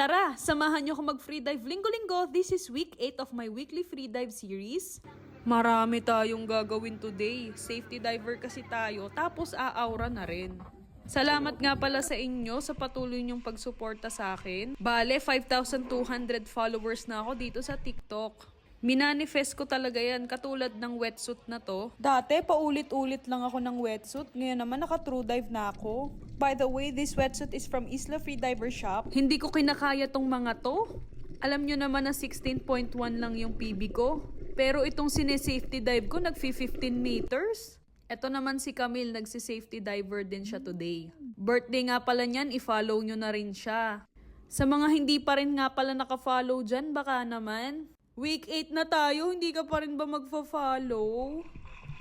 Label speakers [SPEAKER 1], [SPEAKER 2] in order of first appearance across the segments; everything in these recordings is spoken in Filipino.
[SPEAKER 1] Tara, samahan niyo ako mag-free dive linggo-linggo. This is week 8 of my weekly free dive series. Marami tayong gagawin today. Safety diver kasi tayo, tapos aaura na rin. Salamat nga pala sa inyo sa patuloy niyong pagsuporta sa akin. Bale, 5,200 followers na ako dito sa TikTok. Minanifest ko talaga yan katulad ng wetsuit na to. Dati, paulit-ulit lang ako ng wetsuit. Ngayon naman, naka-true dive na ako. By the way, this wetsuit is from Isla Free Diver Shop. Hindi ko kinakaya tong mga to. Alam nyo naman na 16.1 lang yung PB ko. Pero itong sine-safety dive ko, nag-15 meters. Ito naman si Camille, nagsi-safety diver din siya today. Birthday nga pala niyan, i-follow nyo na rin siya. Sa mga hindi pa rin nga pala naka-follow dyan, baka naman. Week 8 na tayo, hindi ka pa rin ba magfa-follow?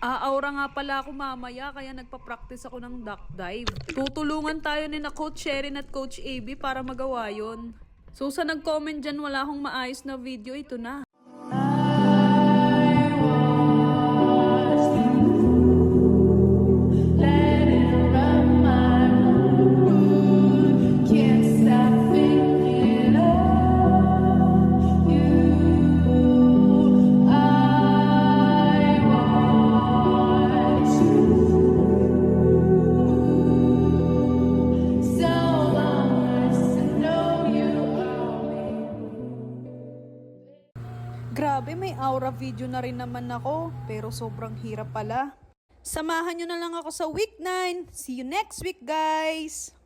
[SPEAKER 1] Aaura nga pala ako mamaya, kaya nagpa-practice ako ng duck dive. Tutulungan tayo ni na Coach Sherin at Coach AB para magawa yon. So sa nag-comment dyan, wala akong maayos na video, ito na. Grabe, may aura video na rin naman ako, pero sobrang hirap pala. Samahan nyo na lang ako sa week 9. See you next week, guys!